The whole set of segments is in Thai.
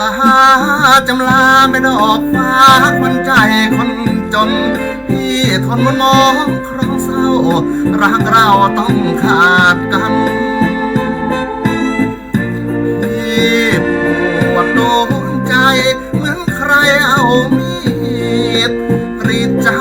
ลาจำลาไม่ดอกฟ้าคนใจคนจนพี่ทนมันมองครั้งเศร้ารักเราต้องขาดกันพี่ปวดโดนใจเหมือนใครเอามีดรีดจ้า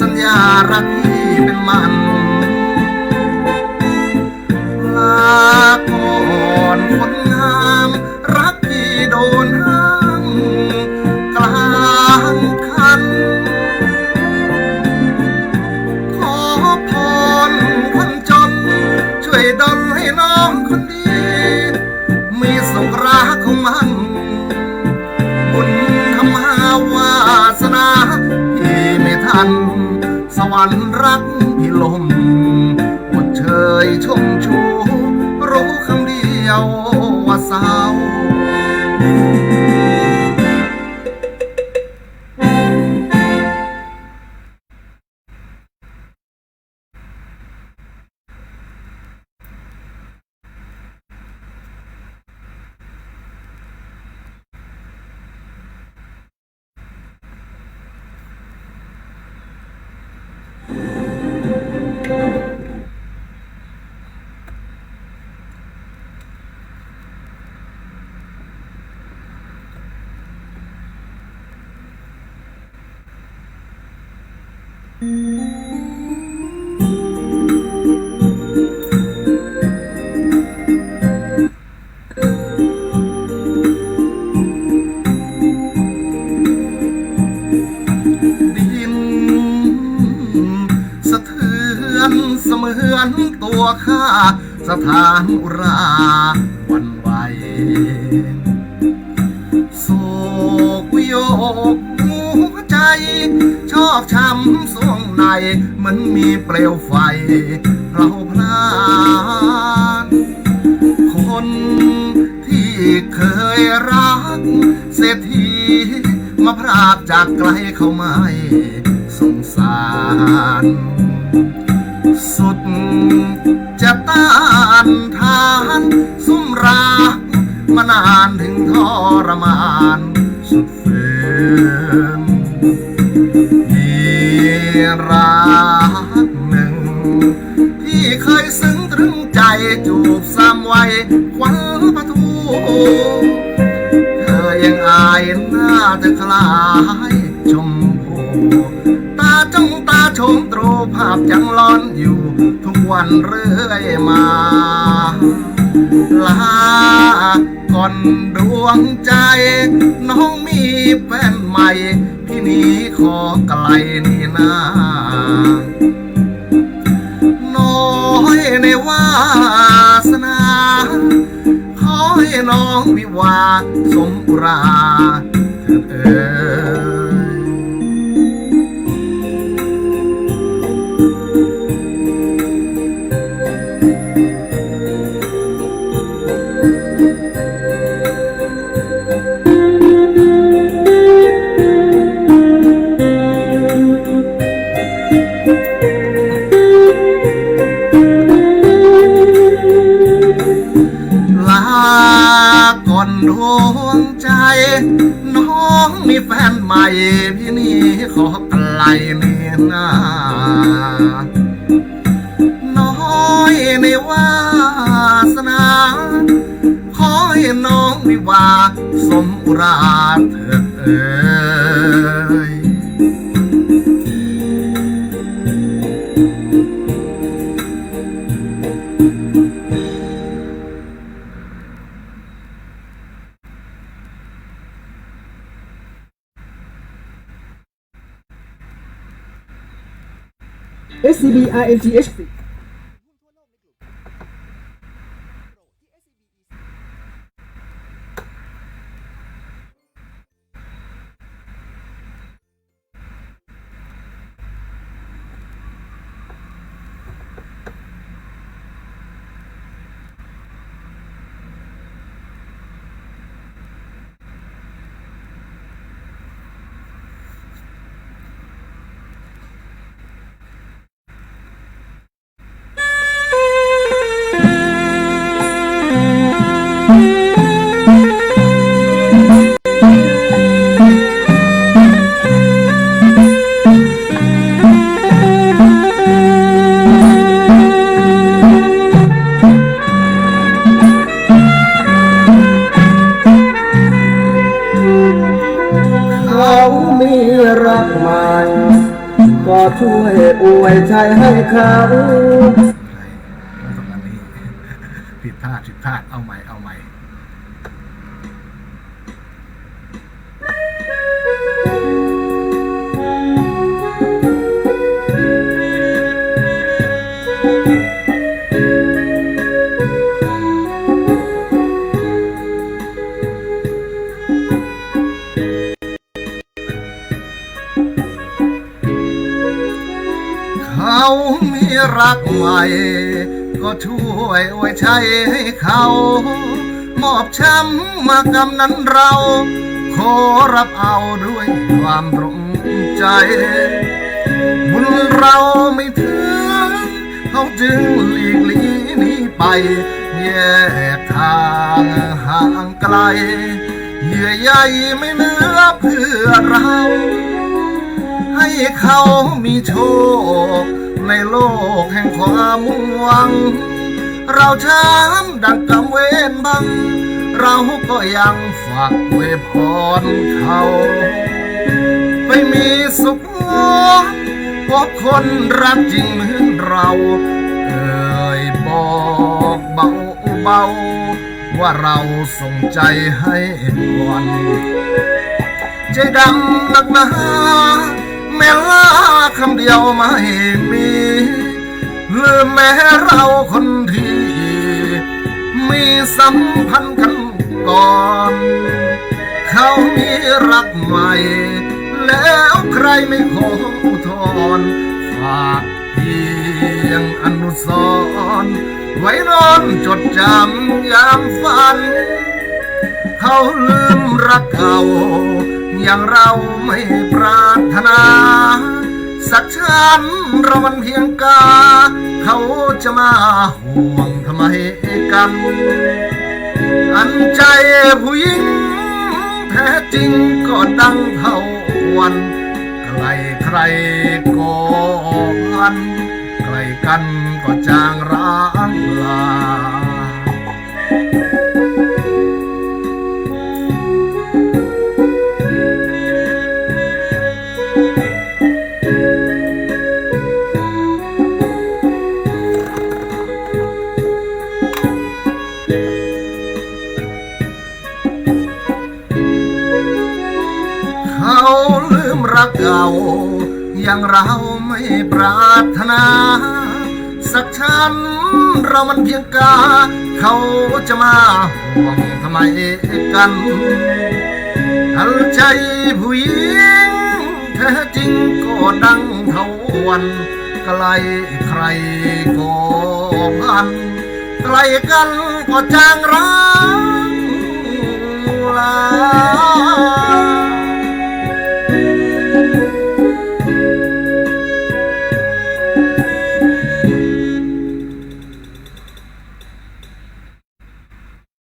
สัญญารักพี่เป็นมันลาก่อนคนงามรักพี่โดนห้ามกลางคัน ขอพรคนจน ช่วยดลให้น้องคนดี มีสุขรักของมัน รักพี่ลมอดเชยชม ดิ มือนตัวข้าสถานอุราวันไหวโศกโยกหัวใจ ชอกช้ำสวงในเหมือนมีเปลวไฟเราพลานคนที่เคยรัก เศรษฐีมาพรากจากไกลเขาไม่สงสาร สุด จะต้านทานซุ่มรักมานานถึงทรมานสุดฝืนมีรักหนึ่ง ที่เคยซึ้งตรึงใจจูบซ้ำไว้ควันประทูเธอยังอายหน้าเธอคล้ายชมพูตา จ้องตาชมตรูภาพยังร้อนอยู่ทุกวันเรื่อยมา ลาก่อนดวงใจ น้องมีแฟนใหม่พี่นี้ขอไกลนี่นาน้อยในวาสนาขอให้น้องวิวาสมุรา ดวงใจ น้องมีแฟนใหม่ พี่นี่ขอไกลเนี่นาน้อยในวาสนา ขอให้น้องวิวาสมอุราเถิด SCB INGH เขา ช่วยอวยใจให้เขาผิดพลาดผิดพลาดเอาใหม่เอา ก็ช่วยอวยชัยให้เขา มอบช้ำมากำนั้นเรา ขอรับเอาด้วยความตรงใจ บุญเราไม่ถึง เขาจึงหลีกลีนี้ไป แยกทางห่างไกลเหยื่อใยไม่เหลือเพื่อเรา ให้เขามีโชค ในโลกแห่งความมุ่งหวัง เราช้ำดังกำเวนบัง เราก็ยังฝากเวพรเขาไปมีสุขพบคนรักจริงเหมือนเราเอ่ยบอกเบาเบาๆว่าเราส่งใจให้ก่อนใจดำหนักหนา แม้ลาคำเดียวไม่มีลืมแม้เราคนที่ มีสัมพันธ์กันก่อน เขามีรักใหม่ แล้วใครไม่ขออุทธรฝากเพียงอนุสร์ไว้นอนจดจำยามฝัน เขาลืมรักเก่า อย่างเราไม่ปรารถนา สักชันเรามันเพียงกา เขาจะมาห่วงทำไมกัน อันใจผู้หญิง แท้จริงก็ดังเท่าวันไกลใครก็พันไกลกันก็จางร้างลา เขาลืมรักเก่า อย่างเราไม่ปรารถนา สักชันเรามันเพียงกา เขาจะมาห่วงทำไมกันทันใจผู้หญิงแท้จริงก็ดังเทาวันไกลใครก็พันไกลกันก็จางร้างลา